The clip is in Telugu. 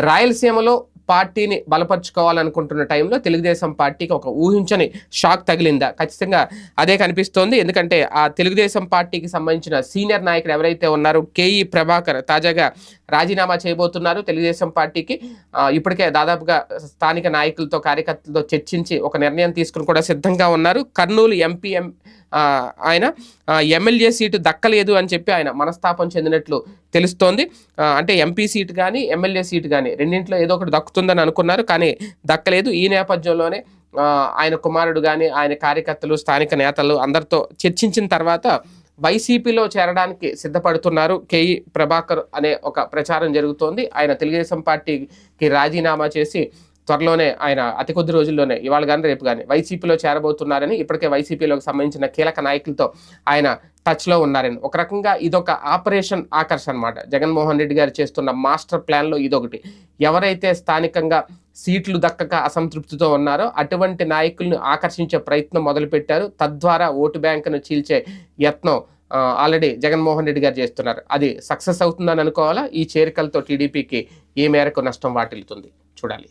రాయలసీమలో పార్టీని బలపరుచుకోవాలనుకుంటున్న టైంలో తెలుగుదేశం పార్టీకి ఒక ఊహించని షాక్ తగిలిందా? ఖచ్చితంగా అదే కనిపిస్తోంది. ఎందుకంటే ఆ తెలుగుదేశం పార్టీకి సంబంధించిన సీనియర్ నాయకులు ఎవరైతే ఉన్నారో కేఈ ప్రభాకర్ తాజాగా రాజీనామా చేయబోతున్నారు. తెలుగుదేశం పార్టీకి ఇప్పటికే దాదాపుగా స్థానిక నాయకులతో కార్యకర్తలతో చర్చించి ఒక నిర్ణయం తీసుకుని కూడా సిద్ధంగా ఉన్నారు. కర్నూలు ఎంపీఎం ఆయన ఎమ్మెల్యే సీటు దక్కలేదు అని చెప్పి ఆయన మనస్తాపం చెందినట్లు తెలుస్తోంది. అంటే ఎంపీ సీటు కానీ ఎమ్మెల్యే సీటు కానీ రెండింటిలో ఏదో ఒకటి వస్తుందని అనుకున్నారు కానీ దక్కలేదు. ఈ నేపథ్యంలోనే ఆయన కుమారుడు కానీ ఆయన కార్యకర్తలు స్థానిక నేతలు అందరితో చర్చించిన తర్వాత వైసీపీలో చేరడానికి సిద్ధపడుతున్నారు కేఈ ప్రభాకర్ అనే ఒక ప్రచారం జరుగుతోంది. ఆయన తెలుగుదేశం పార్టీకి రాజీనామా చేసి త్వరలోనే ఆయన అతి కొద్ది రోజుల్లోనే ఇవాళ కానీ రేపు కానీ వైసీపీలో చేరబోతున్నారని ఇప్పటికే వైసీపీలోకి సంబంధించిన కీలక నాయకులతో ఆయన టచ్లో ఉన్నారని ఒక రకంగా ఇదొక ఆపరేషన్ ఆకర్ష్ అనమాట జగన్మోహన్ రెడ్డి గారు చేస్తున్న మాస్టర్ ప్లాన్లో ఇదొకటి. ఎవరైతే స్థానికంగా సీట్లు దక్కక అసంతృప్తితో ఉన్నారో అటువంటి నాయకులను ఆకర్షించే ప్రయత్నం మొదలుపెట్టారు. తద్వారా ఓటు బ్యాంకును చీల్చే యత్నం ఆల్రెడీ జగన్మోహన్ రెడ్డి గారు చేస్తున్నారు. అది సక్సెస్ అవుతుందని అనుకోవాలా? ఈ చేరికలతో టీడీపీకి ఏ మేరకు నష్టం వాటిల్లుతుంది? చూడాలి.